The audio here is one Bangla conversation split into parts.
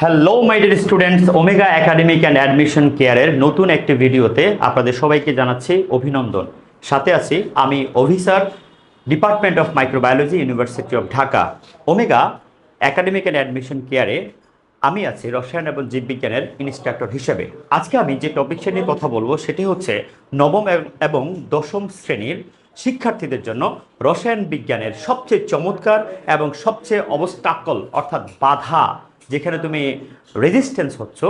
Hello my dear students Omega Academic and Admission কেয়ারের নতুন একটি ভিডিওতে আপনাদের সবাইকে জানাচ্ছি অভিনন্দন। সাথে আছি আমি officer Department of Microbiology University of Dhaka Omega Academic and Admission কেয়ারে আমি আছি রসায়ন এবং জীববিজ্ঞানের ইনস্ট্রাক্টর হিসেবে। আজকে আমি যে টপিকটা নিয়ে কথা বলব সেটি হচ্ছে নবম এব- দশম শ্রেণির শিক্ষার্থীদের জন্য রসায়ন বিজ্ঞানের সবচেয়ে চমৎকার এবং সবচেয়ে অবস্টাকল অর্থাৎ বাধা যেখানে তুমি রেজিস্ট্যান্স হচ্ছ,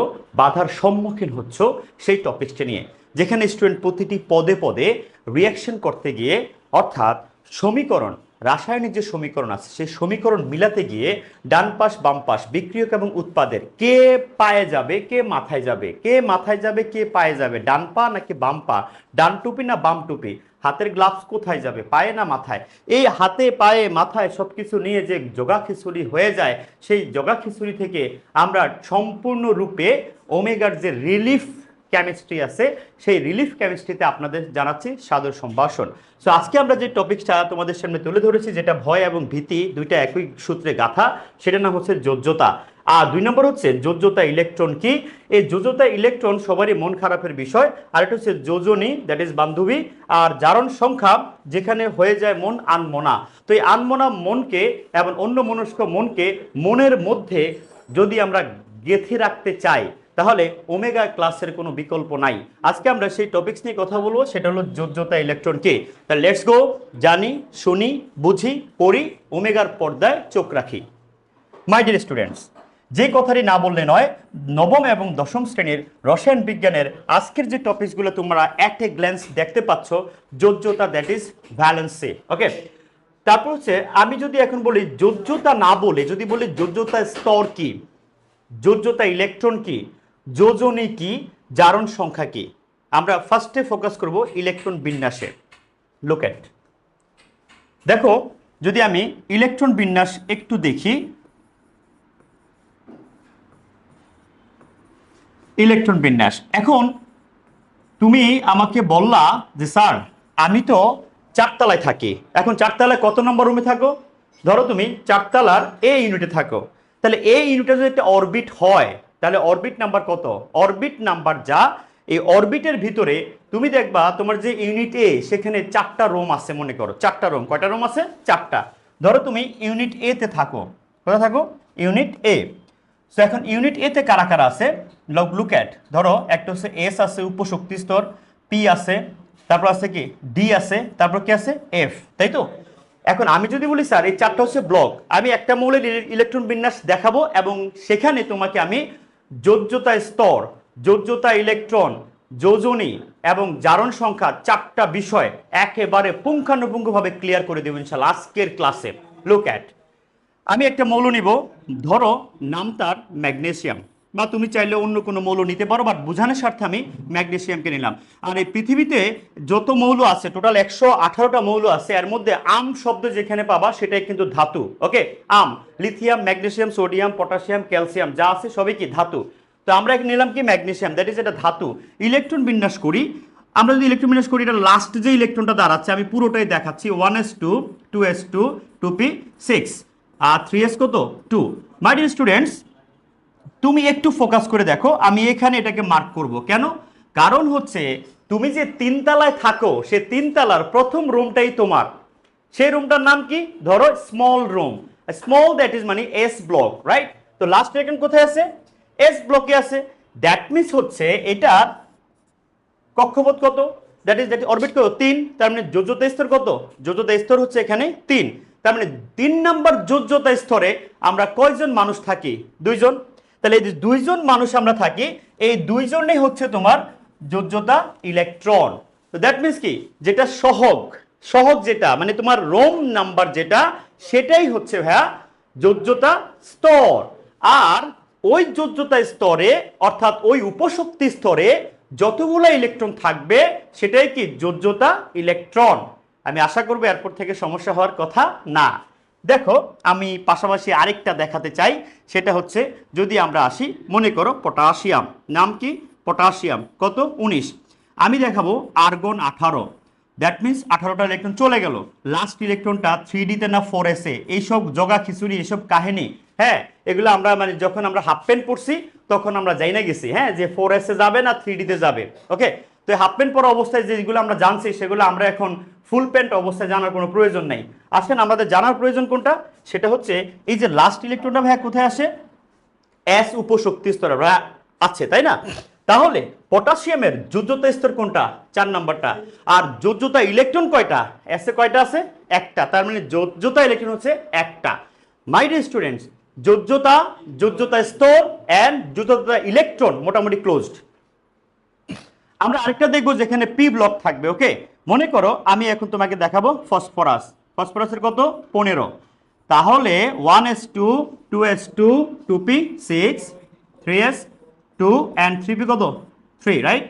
বাধার সম্মুখীন হচ্ছ, সেই টপিকটা নিয়ে। যেখানে স্টুডেন্ট প্রতিটি পদে পদে রিয়াকশন করতে গিয়ে, অর্থাৎ সমীকরণ, রাসায়নিক যে সমীকরণ আছে, সেই সমীকরণ মিলাতে গিয়ে ডান পাশ, বাম পাশ, বিক্রিয়ক এবং উৎপাদের, কে পায়ে যাবে, কে মাথায় যাবে, কে মাথায় যাবে, কে পায়ে যাবে, ডান পা নাকি বাম পা, ডান টুপি না বাম টুপি হাতের গ্লাভস কোথায় যাবে? পায়ে না মাথায়? এই হাতে, পায়ে, মাথায় সব কিছু নিয়ে যে যোগা খিচুড়ি হয়ে যায়, সেই যোগা খিচুড়ি থেকে আমরা সম্পূর্ণরূপে ওমেগার যে রিলিফ কেমিস্ট্রি আছে, সেই রিলিফ কেমিস্ট্রিতে আপনাদের জানাচ্ছি সাদর সম্ভাষণ। সো আজকে আমরা যে টপিকটা তোমাদের সামনে তুলে ধরেছি, যেটা ভয় এবং ভীতি, দুইটা একই সূত্রে গাথা, সেটার নাম হচ্ছে যোজ্যতা আর দুই নম্বর হচ্ছে যোজ্যতা ইলেকট্রন কি? এই যোজ্যতা ইলেকট্রন সবারই মন খারাপের বিষয়। আর এটা হচ্ছে যোজনী দ্যাট ইজ বান্ধবী। আর জারণ সংখ্যা, যেখানে হয়ে যায় মন আনমনা তো এই আনমনা মনকে এবং অন্য মনস্ক মনকে মনের মধ্যে যদি আমরা গেঁথে রাখতে চাই, তাহলে ওমেগা ক্লাসের কোনো বিকল্প নাই। আজকে আমরা সেই টপিকস নিয়ে কথা বলব, সেটা হলো যোজ্যতা ইলেকট্রন কে? তাহলে লেটস গো জানি, শুনি, বুঝি পড়ি ওমেগার পর্দায় চোখ রাখি। মাই ডিয়ার স্টুডেন্টস যে কথাটি না বললে নয়, নবম এবং দশম শ্রেণির রসায়ন বিজ্ঞানের আজকের যে টপিকসগুলো তোমরা অ্যাট এ গ্ল্যান্স দেখতে পাচ্ছ, যোজ্যতা দ্যাট ইজ ভ্যালেন্সি ওকে তারপর হচ্ছে, আমি যদি এখন বলি যোজ্যতা না বলে, যদি বলি যোজ্যতা স্তর কি? যোজ্যতা ইলেকট্রন কি? যোজনী কি? জারণ সংখ্যা কি? আমরা ফার্স্টে ফোকাস করব ইলেকট্রন বিন্যাসে। লুক এট দেখো, যদি আমি ইলেকট্রন বিন্যাস একটু দেখি ইলেকট্রন বিন্যাস। এখন তুমি আমাকে বললা যে, স্যার, আমি তো চারতলায় থাকি। এখন চারতলায় কত নম্বর রুমে থাকো? ধরো তুমি চারতলার এ ইউনিটে থাকো। তাহলে এই ইউনিটে যদি একটা অরবিট হয়, তাহলে অরবিট নাম্বার কত? অরবিট নাম্বার যা, এই অরবিটের ভিতরে তুমি দেখবা তোমার যে ইউনিট এ সেখানে চারটা রোম আছে মনে করো। চারটা রোম কয়টা রোম আছে? চারটা। ধরো তুমি ইউনিট এতে থাকো। কোথায় থাকো? ইউনিট এ সো এখন ইউনিট এ তে কারা কারা আছে? লুক অ্যাট ধরো, একটা হচ্ছে এস আছে, উপশক্তি স্তর পি আছে, তারপর আছে কি? ডি আছে, তারপর কি আছে? এফ তাই তো? এখন আমি যদি বলি, স্যার, এই চারটা হচ্ছে ব্লক আমি একটা মৌলের ইলেকট্রন বিন্যাস দেখাবো এবং সেখানে তোমাকে আমি যোজ্যতা স্তর, যোজ্যতা ইলেকট্রন যোজনী এবং জারণ সংখ্যা চারটা বিষয় একেবারে পুঙ্খানুপুঙ্খভাবে ক্লিয়ার করে দেবো ইনশাল্লাহ আজকের ক্লাসে লুক অ্যাট আমি একটা মৌল নিব। ধরো নাম তার ম্যাগনেসিয়াম। বা তুমি চাইলে অন্য কোনো মৌল নিতে পারো বাট বোঝানোর স্বার্থে আমি ম্যাগনেসিয়ামকে নিলাম। আর এই পৃথিবীতে যত মৌল আছে টোটাল একশো আঠারোটা মৌল আছে, এর মধ্যে আম শব্দ যেখানে পাবা সেটাই কিন্তু ধাতু okay um lithium magnesium sodium potassium calcium যা আছে সবই কি? ধাতু। তো আমরা এখানে নিলাম কি? ম্যাগনেসিয়াম দ্যাট ইজ এটা ধাতু। ইলেকট্রন বিন্যাস করি। আমরা যদি ইলেকট্রন বিন্যাস করি, এটা লাস্ট যে ইলেকট্রনটা দাঁড়াচ্ছে, আমি পুরোটাই দেখাচ্ছি one s two two s two two p six আর থ্রি এস কত? টু মাই ডিয়ার স্টুডেন্টস তুমি একটু ফোকাস করে দেখো, আমি এখানে এটাকে মার্ক করব। কেন? কারণ হচ্ছে, তুমি যে তিনতলায় থাকো, সে তিনতলার প্রথম রুমটাই তোমার। সেই রুমটার নাম কি? ধরো small room small that is মানে এস ব্লক রাইট তো লাস্ট এখানে কোথায় আছে? এস ব্লকে আছে। দ্যাট মিনস হচ্ছে, এটা কক্ষপথ কত? দ্যাট ইজ দ্যাট অরবিট কত? তিন। তার মানে যোজ্যতা স্তর কত? যোজ্যতা স্তর হচ্ছে এখানে তিন। তার মানে তিন নম্বর যোজ্যতা স্তরে আমরা কয়জন মানুষ থাকি? দুইজন। তাহলে এই যে দুইজন মানুষ আমরা থাকি, এই দুইজনেই হচ্ছে তোমার যোজ্যতা ইলেকট্রন। তো দ্যাট মিনস কি? যেটা সহগ। সহগ যেটা মানে তোমার রোম নাম্বার যেটা, সেটাই হচ্ছে ভাইয়া যোজ্যতা স্তর। আর ওই যোজ্যতা স্তরে, অর্থাৎ ওই উপশক্তি স্তরে যতগুলো ইলেকট্রন থাকবে, সেটাই কি? যোজ্যতা ইলেকট্রন। আমি আশা করব এরপর থেকে সমস্যা হওয়ার কথা না। দেখো, আমি পাশাপাশি আরেকটা দেখাতে চাই, সেটা হচ্ছে যদি আমরা আসি, মনে করো পটাশিয়াম। নাম কি? পটাশিয়াম। কত? উনিশ। আমি দেখাবো আর্গন আঠারো। দ্যাট মিন্স আঠারোটা ইলেকট্রন চলে গেল। লাস্ট ইলেকট্রনটা থ্রি ডিতে না ফোর এসে এইসব জগা খিচুড়ি, এইসব কাহিনী হ্যাঁ? এগুলো আমরা মানে যখন আমরা হাফ প্যান্ট পরছি তখন আমরা যাই না গেছি হ্যাঁ? যে ফোর এসে যাবে না থ্রি ডিতে যাবে। ওকে তো হাফ প্যান্ট পরা অবস্থায় যেগুলো আমরা জানছি, সেগুলো আমরা এখন ফুল প্যান্ট অবস্থায় জানার কোনো প্রয়োজন নেই। আসেন আমাদের জানার প্রয়োজন কোনটা? সেটা হচ্ছে, এই যে লাস্ট ইলেকট্রনটা ভাইয়া কোথায় আসে? এস উপশক্তি স্তরে আছে, তাই না? তাহলে পটাশিয়ামের যোজ্যতা স্তর কোনটা? চার নাম্বারটা। আর যোজ্যতা ইলেকট্রন কয়টা? এসে কয়টা আছে? একটা। তার মানে যোজ্যতা ইলেকট্রন হচ্ছে একটা। মাই স্টুডেন্টস যোজ্যতা যোজ্যতা স্তর অ্যান্ড যোজ্যতা ইলেকট্রন মোটামুটি ক্লোজড আমরা আরেকটা দেখব যেখানে পি ব্লক থাকবে ওকে মনে করো আমি এখন তোমাকে দেখাবো ফসফরাস। ফসফরাসের কত? পনেরো। তাহলে one s two two s two two p six three s two and three p কত? থ্রি রাইট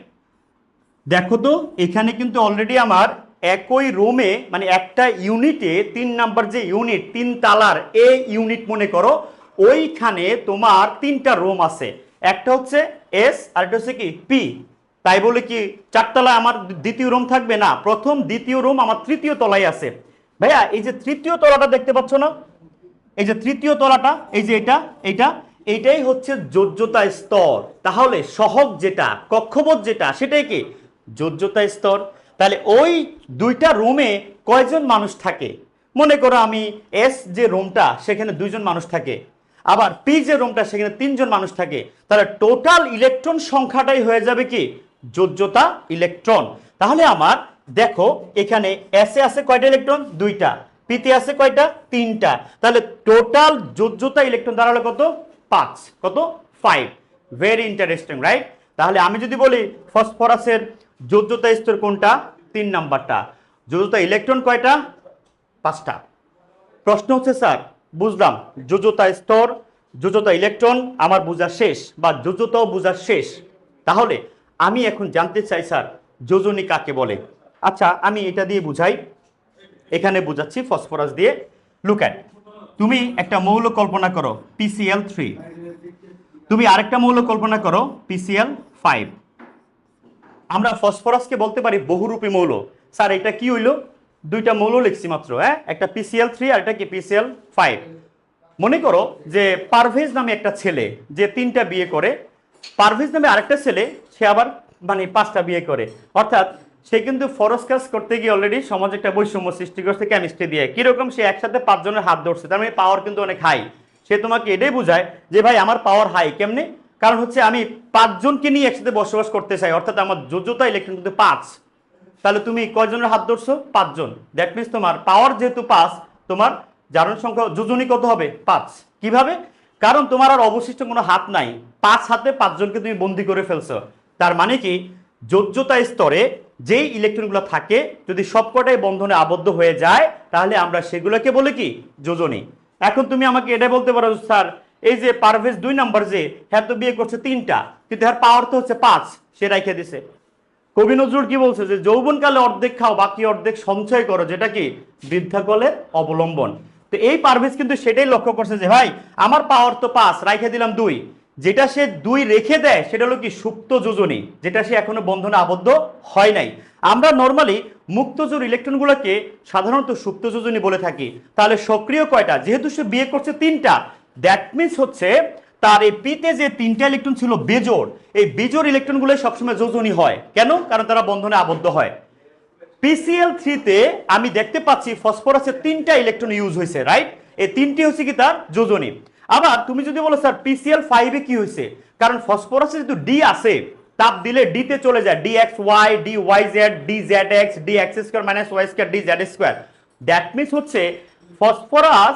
দেখো তো, এখানে কিন্তু অলরেডি আমার একই রুমে মানে একটা ইউনিটে তিন নাম্বার যে ইউনিট তিন তালার এ ইউনিট মনে করো, ওইখানে তোমার তিনটা রুম আছে। একটা হচ্ছে এস আর একটা হচ্ছে কি? পি তাই বলে কি, চারতলায় আমার দ্বিতীয় রুম থাকবে? না, প্রথম, দ্বিতীয় রুম আমার তৃতীয় তলায় আছে। ভাইয়া, এই যে তৃতীয় তলাটা দেখতে পাচ্ছ না? এই যে তৃতীয় তলাটা, এই যে এটা, এইটা, এইটাই হচ্ছে যোজ্যতা স্তর। তাহলে সহগ যেটা, কক্ষপথ যেটা, সেটাই কি? যোজ্যতা স্তর। তাহলে ওই দুইটা রুমে কয়জন মানুষ থাকে? মনে করো আমি এস যে রুমটা সেখানে দুইজন মানুষ থাকে। আবার পি যে রুমটা সেখানে তিনজন মানুষ থাকে। তাহলে টোটাল ইলেকট্রন সংখ্যাটাই হয়ে যাবে কি? যোজ্যতা ইলেকট্রন। তাহলে আমার, দেখো, এখানে এসে আছে কয়টা ইলেকট্রন? দুইটা। পিতে আছে কয়টা? তিনটা। তাহলে টোটাল যোজ্যতা ইলেকট্রন দাঁড়াল কত? পাঁচ। কত? ফাইভ ভেরি ইন্টারেস্টিং রাইট তাহলে আমি যদি বলি ফসফরাসের যোজ্যতা স্তর কোনটা? তিন নাম্বারটা। যোজ্যতা ইলেকট্রন কয়টা? পাঁচটা। প্রশ্ন হচ্ছে, স্যার, বুঝলাম যোজ্যতা স্তর যোজ্যতা ইলেকট্রন আমার বোঝা শেষ বা যোজ্যতাও বোঝা শেষ। তাহলে আমি এখন জানতে চাই, স্যার, যোজনী কাকে বলে? আচ্ছা আমি এটা দিয়ে বুঝাই। এখানে বোঝাচ্ছি, ফসফরাস দিয়ে। লুক অ্যাট তুমি একটা মৌল কল্পনা করো পিসিএল থ্রি তুমি আরেকটা মৌল কল্পনা করো পিসিএল ফাইভ আমরা ফসফরাসকে বলতে পারি বহুরূপী মৌল। স্যার, এটা কি হইল? দুইটা মৌল লিখছি মাত্র হ্যাঁ? একটা পিসিএল থ্রি আর একটা কি পিসিএল ফাইভ মনে করো যে পারভেজ নামে একটা ছেলে, যে তিনটা বিয়ে করে পারভেজ নামে আরেকটা ছেলে, সে আবার মানে পাঁচটা বিয়ে করে। অর্থাৎ, সে কিন্তু ফরস কাজ করতে গিয়ে অলরেডি সমাজে একটা বৈষম্য সৃষ্টি করছে কেমিস্ট্রি দিয়ে। কীরকম সে একসাথে পাঁচজনের হাত ধরছে, তার মানে পাওয়ার কিন্তু অনেক হাই সে তোমাকে এটাই বোঝায় যে, ভাই, আমার পাওয়ার হাই কেমনে? কারণ হচ্ছে, আমি পাঁচজনকে নিয়ে একসাথে বসবাস করতে চাই, অর্থাৎ আমার যোজ্যতা ইলেকট্রন কিন্তু পাঁচ। তাহলে তুমি কয়জনের হাত ধরছো? পাঁচজন। দ্যাট মিনস তোমার পাওয়ার যেহেতু পাঁচ, তোমার জারণ সংখ্যা যোজনী কত হবে, পাঁচ। কীভাবে? কারণ তোমার আর অবশিষ্ট কোনো হাত নাই। পাঁচ হাতে পাঁচজনকে তুমি বন্দি করে ফেলছো। তার মানে কি? যোজ্যতা স্তরে যেই ইলেকট্রনগুলো থাকে, যদি সবকটাই বন্ধনে আবদ্ধ হয়ে যায়, তাহলে আমরা সেগুলোকে বলে কি? যোজনী। এখন তুমি আমাকে এটা বলতে পারো, স্যার, এই যে পারভেজ দুই নাম্বার যে হ্যাঁ তো বিয়ে করছে তিনটা, কিন্তু হ্যাঁ পাওয়ার তো হচ্ছে পাঁচ, সে রাইখে দিছে। কবি নজরুল কি বলছে? যে যৌবনকালে অর্ধেক খাও, বাকি অর্ধেক সঞ্চয় করো, যেটা কি? বৃদ্ধাকলের অবলম্বন। তো এই পারভেজ কিন্তু সেটাই লক্ষ্য করছে যে, ভাই, আমার পাওয়ার তো পাঁচ রাইখে দিলাম দুই। যেটা সে দুই রেখে দেয়, সেটা হলো কি সুপ্ত যোজনী, যেটা সে এখনও বন্ধনে আবদ্ধ হয় নাই। আমরা নর্মালি মুক্তজোর ইলেকট্রনগুলোকে সাধারণত সুপ্ত যোজনী বলে থাকি। তাহলে সক্রিয় কয়টা? যেহেতু সে বিয়ে করছে তিনটা দ্যাট মিনস হচ্ছে তার এই পিতে যে তিনটা ইলেকট্রন ছিল বেজোর এই বেজোর ইলেকট্রনগুলো সবসময় যোজনী হয়। কেন? কারণ তারা বন্ধনে আবদ্ধ হয়। পিসিএল থ্রিতে আমি দেখতে পাচ্ছি ফসফরাসের তিনটা ইলেকট্রন ইউজ হয়েছে রাইট এই তিনটি হচ্ছে কি তার? যোজনী। আবার তুমি যদি বলো, স্যার পিসিএল ফাইভে কি হয়েছে? কারণ ফসফরাসে যেহেতু ডি আছে, তাপ দিলে ডি তে চলে যায়। D x y d y z d z x d x square minus y square d z square that means হচ্ছে ফসফরাস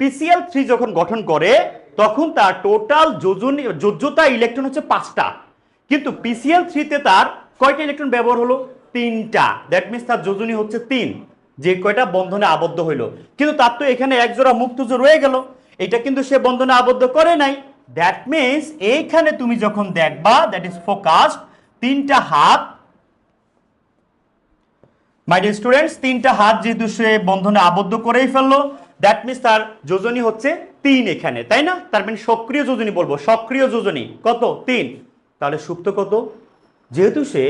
পিসিএল থ্রি যখন গঠন করে, তখন তার টোটাল যোজনী যোজ্যতা ইলেকট্রন হচ্ছে পাঁচটা। কিন্তু পিসিএল থ্রিতে তার কয়টা ইলেকট্রন ব্যবহার হলো? তিনটা। দ্যাট মিনস তার যোজনী হচ্ছে তিন, যে কয়টা বন্ধনে আবদ্ধ হইল। কিন্তু তার তো এখানে এক জোড়া মুক্ত জোর রয়ে গেল। এটা কিন্তু সে বন্ধনে আবদ্ধ করে নাই। দ্যাট মিনস এইখানে তুমি যখন দেখবা দ্যাট ইজ ফোকাস তিনটা হাত মাই ডিয়ার স্টুডেন্টস তিনটা হাত যেহেতু সে বন্ধনে আবদ্ধ করেই ফেলল দ্যাট মিনস তার যোজনী হচ্ছে তিন এখানে, তাই না? তার মানে সক্রিয় যোজনী বলব। সক্রিয় যোজনী। কত? তিন। তাহলে সুপ্ত কত? যেহেতু সে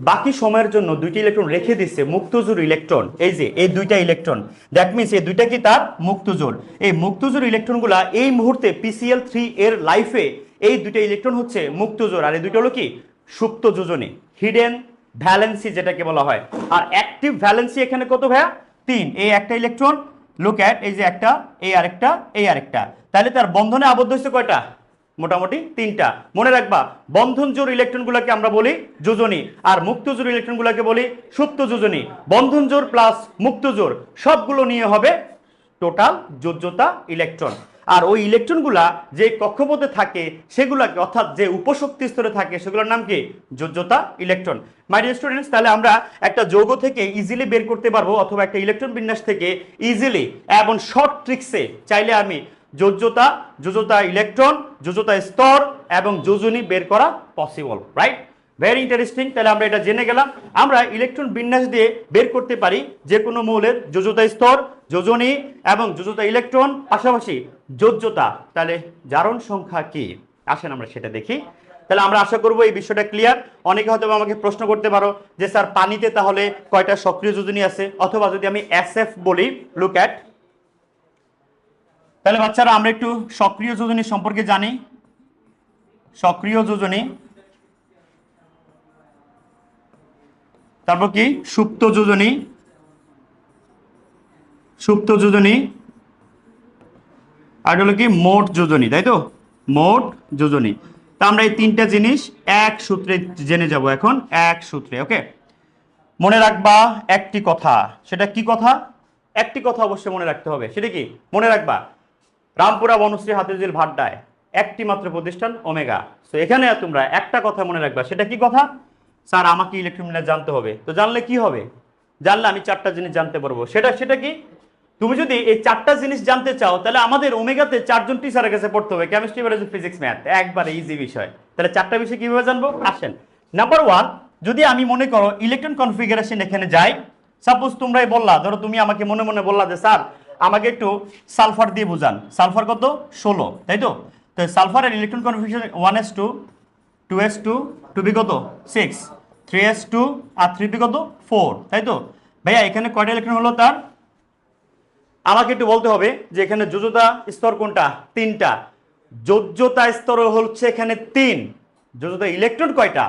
বাকি সময়ের জন্য দুইটি ইলেকট্রন রেখে দিচ্ছে মুক্তজোর ইলেকট্রন এই যে, এই দুইটা ইলেকট্রন দ্যাট মিনস এই দুইটা কি তার? মুক্তজোর এই মুক্তজোর ইলেকট্রনগুলা এই মুহূর্তে পিসিএল থ্রি এর লাইফে এই দুইটা ইলেকট্রন হচ্ছে মুক্তজোর আর এই দুইটা হলো কি? সুপ্ত যোজনী। হিডেন ভ্যালেন্সি যেটাকে বলা হয়। আর অ্যাক্টিভ ভ্যালেন্সি এখানে কত ভাইয়া? তিন। এই একটা ইলেকট্রন লুক অ্যাট এই যে একটা, এই আরেকটা এই আরেকটা। তাহলে তার বন্ধনে আবদ্ধ হচ্ছে কয়টা? মোটামুটি তিনটা। মনে রাখবা, বন্ধন জোর ইলেকট্রনগুলোকে আমরা বলি যোজনী, আর মুক্ত জোর ইলেকট্রনগুলোকে বলি সুপ্ত যোজনী। বন্ধন জোর প্লাস মুক্ত জোর সবগুলো নিয়ে হবে টোটাল যোজ্যতা ইলেকট্রন আর ওই ইলেকট্রনগুলা যে কক্ষপথে থাকে, সেগুলাকে, অর্থাৎ যে উপশক্তি স্তরে থাকে, সেগুলোর নাম কি? যোজ্যতা ইলেকট্রন মাই ডিয়ার স্টুডেন্টস তাহলে আমরা একটা যৌগ থেকে ইজিলি বের করতে পারব, অথবা একটা ইলেকট্রন বিন্যাস থেকে ইজিলি এবং শর্ট ট্রিক্সে চাইলে আমি যোজ্যতা যোজ্যতা ইলেকট্রন যোজ্যতা স্তর এবং যোজনী বের করা পসিবল রাইট ভেরি ইন্টারেস্টিং তাহলে আমরা এটা জেনে গেলাম। আমরা ইলেকট্রন বিন্যাস দিয়ে বের করতে পারি যে কোনো মৌলের যোজ্যতা স্তর, যোজনী এবং যোজ্যতা ইলেকট্রন পাশাপাশি যোজ্যতা। তাহলে জারণ সংখ্যা কি? আসেন আমরা সেটা দেখি। তাহলে আমরা আশা করব এই বিষয়টা ক্লিয়ার অনেকে হয়তো আমাকে প্রশ্ন করতে পারো যে, স্যার, পানিতে তাহলে কয়টা সক্রিয় যোজনী আছে? অথবা যদি আমি এস বলি লুক অ্যাট তাহলে বাচ্চারা, আমরা একটু সক্রিয় যোজনী সম্পর্কে জানি। সক্রিয় যোজনী। তারপর কি? সুপ্ত যোজনী। সুপ্ত যোজনী। আর হলো কি? মোট যোজনী, তাই তো? মোট যোজনী। তা আমরা এই তিনটা জিনিস এক সূত্রে জেনে যাব এখন, এক সূত্রে, ওকে? মনে রাখবা, একটি কথা। সেটা কি কথা? একটি কথা অবশ্যই মনে রাখতে হবে। সেটা কি? মনে রাখবা রামপুরা বনশ্রী হাতিঝিল ভাড্ডায় একটি মাত্র প্রতিষ্ঠান, ওমেগা। তো এখানে তোমরা একটা কথা মনে রাখবা, সেটা কি কথা? স্যার, আমাকে ইলেকট্রন জানতে হবে। তো জানলে কি হবে? জানলে আমি চারটা জিনিস জানতে পারব। সেটা সেটা কি? তুমি যদি এই চারটা জিনিস জানতে চাও, তাহলে আমাদের ওমেগাতে চারজন টিচারের কাছে পড়তে হবে কেমিস্ট্রি বায়োলজি ফিজিক্স ম্যাথ একবারে ইজি বিষয়। তাহলে চারটা বিষয় কীভাবে জানব? আসেন। নাম্বার ওয়ান যদি আমি মনে করো ইলেকট্রন কনফিগারেশন এখানে যাই সাপোজ তোমরাই বললা, ধরো তুমি আমাকে মনে মনে বললা যে, স্যার আমাকে একটু সালফার দিয়ে বুঝান। সালফার কত? ষোলো, তাই তো? তো সালফারের electron configuration one s two two s two two p কত? সিক্স থ্রি এস টু আর থ্রি বি কত? ফোর তাই তো? ভাইয়া, এখানে কয়টা ইলেকট্রন হলো তার? আমাকে একটু বলতে হবে যে এখানে যোজ্যতা স্তর কোনটা? তিনটা। যোজ্যতা স্তর হচ্ছে এখানে তিন। যোজ্যতা ইলেকট্রন কয়টা?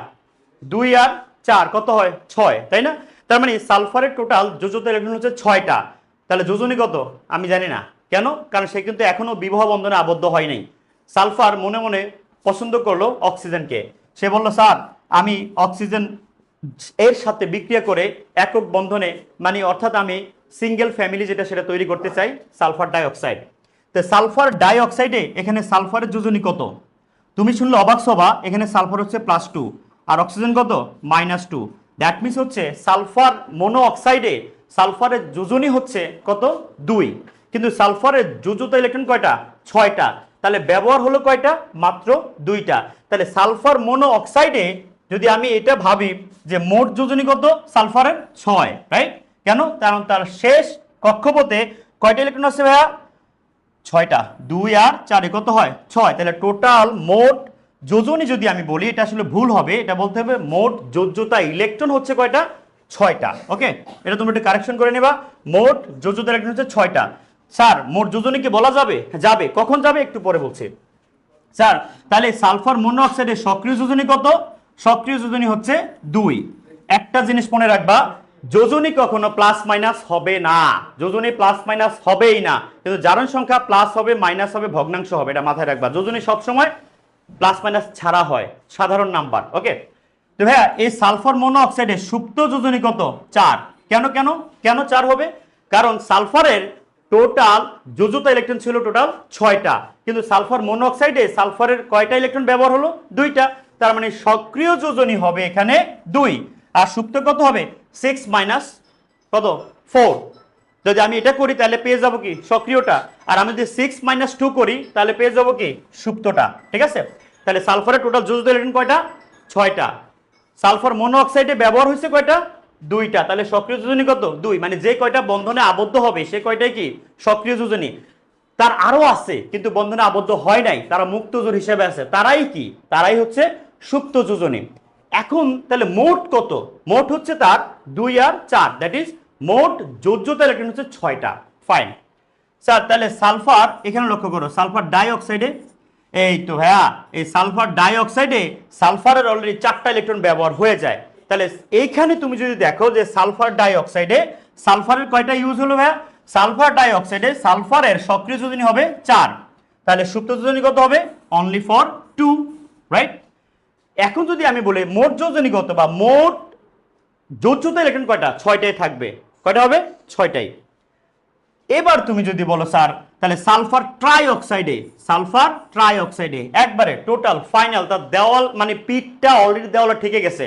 দুই আর চার, কত হয়? ছয়, তাই না? তার মানে সালফারের টোটাল যোজ্যতা ইলেকট্রন হচ্ছে ছয়টা। তাহলে যোজনী কত? আমি জানি না। কেন? কারণ সে কিন্তু এখনও বিবাহ বন্ধনে আবদ্ধ হয় নাই। সালফার মনে মনে পছন্দ করল অক্সিজেনকে। সে বলল, স্যার, আমি অক্সিজেন এর সাথে বিক্রিয়া করে একক বন্ধনে মানে অর্থাৎ আমি সিঙ্গেল ফ্যামিলি যেটা সেটা তৈরি করতে চাই, সালফার ডাইঅক্সাইড। তো সালফার ডাইঅক্সাইডে এখানে সালফারের যোজনী কত? তুমি শুনলে অবাক সবা, এখানে সালফার হচ্ছে প্লাস টু। আর অক্সিজেন কত? Minus two. দ্যাট মিনস হচ্ছে সালফার মোনো অক্সাইডে সালফারের যোজনী হচ্ছে কত? দুই। কিন্তু সালফারের যোজতা ইলেকট্রন কয়টা? ছয়টা। তাহলে ব্যবহার হলো কয়টা? মাত্র দুইটা। তাহলে সালফার মোনো অক্সাইডে যদি আমি এটা ভাবি যে মোট যোজনী কত? সালফারের ছয় রাইট কেন? কারণ তার শেষ কক্ষপথে কয়টা ইলেকট্রন আছে ভাইয়া? ছয়টা। দুই আর চারে কত হয়? ছয়। তাহলে টোটাল মোট যোজনী যদি আমি বলি, এটা আসলে ভুল হবে। এটা বলতে হবে মোট যোজ্যতা ইলেকট্রন হচ্ছে কয়টা? ছয়টা। ওকে? এটা তুমি একটু কারেকশন করে নেবা। মোট যোজ্যতা ইলেকট্রন হচ্ছে ছয়টা। স্যার মোট যোজনী কি বলা যাবে? হ্যাঁ, যাবে। কখন যাবে? একটু পরে বলছি। স্যার তাহলে সালফার মনোঅক্সাইডের সক্রিয় যোজনী কত? সক্রিয় যোজনী হচ্ছে দুই। একটা জিনিস মনে রাখবা যোজনী কখনো প্লাস মাইনাস হবে না। যোজনী প্লাস মাইনাস হবেই না। কিন্তু জারণ সংখ্যা প্লাস হবে মাইনাস হবে ভগ্নাংশ হবে এটা মাথায় রাখবা। যোজনী সবসময় প্লাস মাইনাস ছাড়া হয়। সাধারণ নাম্বার ওকে? তো ভাইয়া, এই সালফার মনোঅক্সাইডের সুপ্ত যোজনী কত? চার। কেন কেন? কেন চার হবে? কারণ সালফারের টোটাল যোজতা ইলেকট্রন ছিল টোটাল ছয়টা। কিন্তু সালফার মনোঅক্সাইডে সালফারের কয়টা ইলেকট্রন ব্যবহার হলো? দুইটা। তার মানে সক্রিয় যোজনী হবে এখানে দুই। আর সুপ্ত কত হবে? সিক্স মাইনাস কত? ফোর যদি আমি এটা করি, তাহলে পেয়ে যাব কি? সক্রিয়টা। আর আমি যদি সিক্স মাইনাস টু করি, তাহলে পেয়ে যাব কি? সুপ্তটা। ঠিক আছে? তাহলে সালফারের টোটাল যোজিত ইলেকট্রন কয়টা? ছয়টা। সালফার মনোঅক্সাইডে ব্যবহার হয়েছে কয়টা? দুইটা। তাহলে সক্রিয় যোজনী কত? দুই। মানে যে কয়টা বন্ধনে আবদ্ধ হবে, সে কয়টাই কি? সক্রিয় যোজনী। তার আরও আছে, কিন্তু বন্ধনে আবদ্ধ হয় নাই। তারা মুক্ত জোর হিসেবে আছে। তারাই কি? তারাই হচ্ছে সুপ্ত যোজনী। এখন তাহলে মোট কত? মোট হচ্ছে তার দুই আর চার। দ্যাট ইজ মোট যোজ্যতা ইলেকট্রন হচ্ছে ছয়টা। ফাইন স্যার তাহলে সালফার এখানে লক্ষ্য করো। সালফার ডাইঅক্সাইডে এই তো ভাইয়া, এই সালফার ডাইঅক্সাইডে সালফারের অলরেডি চারটা ইলেকট্রন ব্যবহার হয়ে যায়। তাহলে এইখানে তুমি যদি দেখো যে সালফার ডাইঅক্সাইডে সালফারের কয়টা ইউজ হলো ভাইয়া? সালফার ডাইঅক্সাইডে সালফারের সক্রিয় যোজনী হবে চার। তাহলে সুপ্ত যোজনী কত হবে? অনলি ফর টু রাইট এখন যদি আমি বলি মোট যোজনী কত বা মোট যোজ্যতা ইলেকট্রন কয়টা? ছয়টাই থাকবে। কয়টা হবে? ছয়টাই। এবার তুমি যদি বলো, স্যার, তাহলে সালফার ট্রাই অক্সাইডে সালফার ট্রাই অক্সাইডে একবারে টোটাল ফাইনাল তার দেওয়াল মানে পিঠটা অলরেডি দেওয়ালে ঠেকে গেছে।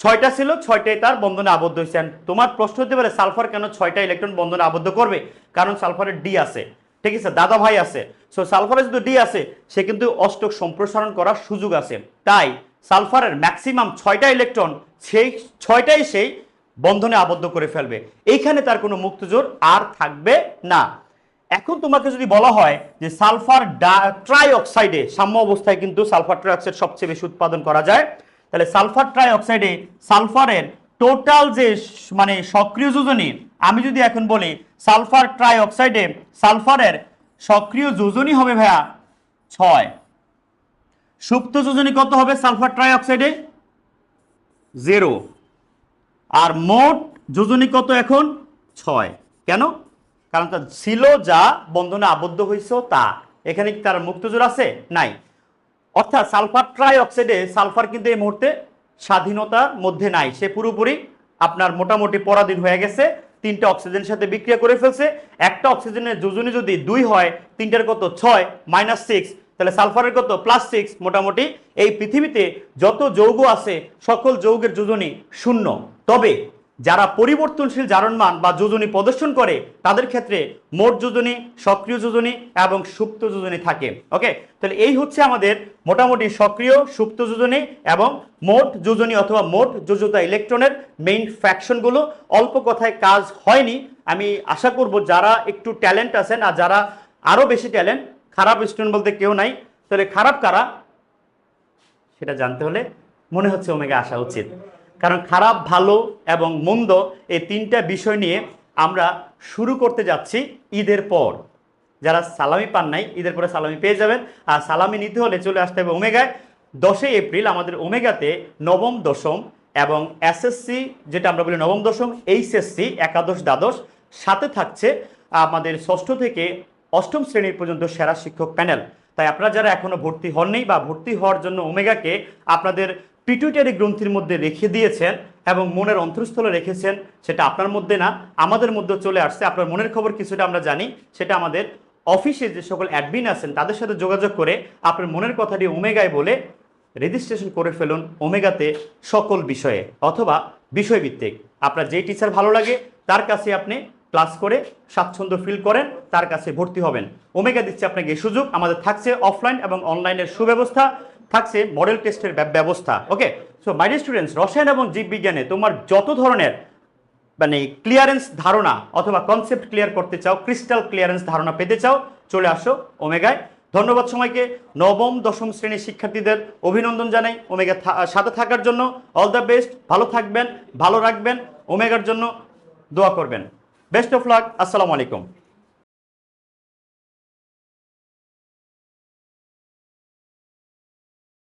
ছয়টা ছিল, ছয়টাই তার বন্ধনে আবদ্ধ হয়েছে। তোমার প্রশ্ন হতে পারে, সালফার কেন ছয়টা ইলেকট্রন বন্ধনে আবদ্ধ করবে? কারণ সালফারের ডি আছে। ঠিক আছে, দাদা ভাই আছে। সো সালফারের যদি ডি আছে, সে কিন্তু অষ্টক সম্প্রসারণ করার সুযোগ আছে। তাই সালফারের ম্যাক্সিমাম ছয়টা ইলেকট্রন সেই ছয়টাই সেই বন্ধনে আবদ্ধ করে ফেলবে। এইখানে তার কোনো মুক্তজোর আর থাকবে না। এখন তোমাকে যদি বলা হয় যে সালফার ট্রাই অক্সাইডে সাম্য অবস্থায় কিন্তু সালফার ট্রাই অক্সাইড সবচেয়ে বেশি উৎপাদন করা যায়। তাহলে সালফার ট্রাই অক্সাইডে সালফারের টোটাল যে মানে সক্রিয় যোজনী, আমি যদি এখন বলি সালফার ট্রাই অক্সাইডে সালফারের সক্রিয় যোজনী হবে ভাইয়া ছয়। সুপ্ত যোজনী কত হবে সালফার ট্রাই অক্সাইডে জিরো। আর মোট যোজনী কত এখন? ছয়। কেন? কারণ তার ছিল যা বন্ধনে আবদ্ধ হয়েছে তা। এখানে তার মুক্তজোর আছে? নাই। অর্থাৎ সালফার ট্রাই অক্সাইডে সালফার কিন্তু এই মুহূর্তে স্বাধীনতার মধ্যে নাই। সে পুরোপুরি আপনার মোটামুটি পরাধীন হয়ে গেছে, তিনটা অক্সিজেনের সাথে বিক্রিয়া করে ফেলছে। একটা অক্সিজেনের যোজনী যদি দুই হয়, তিনটার কত? ছয়, মাইনাস সিক্স। তাহলে সালফারের কত? প্লাস সিক্স মোটামুটি। এই পৃথিবীতে যত যৌগ আছে, সকল যৌগের যোজনী শূন্য। তবে যারা পরিবর্তনশীল জারণমান বা যোজনী প্রদর্শন করে, তাদের ক্ষেত্রে মোট যোজনী, সক্রিয় যোজনী এবং সুপ্ত যোজনী থাকে। ওকে তাহলে এই হচ্ছে আমাদের মোটামুটি সক্রিয়, সুপ্ত যোজনী এবং মোট যোজনী অথবা মোট যোজতা ইলেকট্রনের মেইন ফ্যাকশনগুলো অল্প কথায় কাজ হয়নি। আমি আশা করব যারা একটু ট্যালেন্ট আছেন আর যারা আরও বেশি ট্যালেন্ট খারাপ স্টুডেন্ট বলতে কেউ নাই। তাহলে খারাপ কারা? সেটা জানতে হলে মনে হচ্ছে ওমেগা আসা উচিত। কারণ খারাপ, ভালো এবং মন্দ এই তিনটা বিষয় নিয়ে আমরা শুরু করতে যাচ্ছি ঈদের পর। যারা সালামি পান নাই, ঈদের পরে সালামি পেয়ে যাবেন। আর সালামি নিতে হলে চলে আসতে হবে ওমেগায়। দশই এপ্রিল আমাদের ওমেগাতে নবম দশম এবং এসএসসি যেটা আমরা বলি নবম দশম এইচএসসি একাদশ, দ্বাদশ, সাথে থাকছে আমাদের ষষ্ঠ থেকে অষ্টম শ্রেণির পর্যন্ত সেরা শিক্ষক প্যানেল। তাই আপনারা যারা এখনও ভর্তি হননি বা ভর্তি হওয়ার জন্য ওমেগাকে আপনাদের পিটুইটারি গ্রন্থির মধ্যে রেখে দিয়েছেন এবং মনের অন্তঃস্থলে রেখেছেন, সেটা আপনার মধ্যে না, আমাদের মধ্যে চলে আসছে। আপনার মনের খবর কিছুটা আমরা জানি, সেটা আমাদের অফিসে যে সকল অ্যাডমিন আছেন, তাদের সাথে যোগাযোগ করে আপনার মনের কথাটি ওমেগায় বলে রেজিস্ট্রেশন করে ফেলুন ওমেগাতে সকল বিষয়ে অথবা বিষয়ভিত্তিক। আপনার যেই টিচার ভালো লাগে, তার কাছে আপনি ক্লাস করে স্বাচ্ছন্দ্য ফিল করেন, তার কাছে ভর্তি হবেন। ওমেগা দিচ্ছে আপনাকে সুযোগ। আমাদের থাকছে অফলাইন এবং অনলাইনের সুব্যবস্থা, থাকছে মডেল টেস্টের ব্যবস্থা। ওকে সো মাই স্টুডেন্টস রসায়ন এবং জীববিজ্ঞানে তোমার যত ধরনের মানে ক্লিয়ারেন্স ধারণা অথবা কনসেপ্ট ক্লিয়ার করতে চাও ক্রিস্টাল ক্লিয়ারেন্স ধারণা পেতে চাও, চলে আসো ওমেগায়। ধন্যবাদ সময়কে নবম, দশম শ্রেণির শিক্ষার্থীদের অভিনন্দন জানাই। ওমেগা সাথে থাকার জন্য অল দ্য বেস্ট ভালো থাকবেন, ভালো রাখবেন। ওমেগার জন্য দোয়া করবেন। বেস্ট অফ লাক আসসালামু আলাইকুম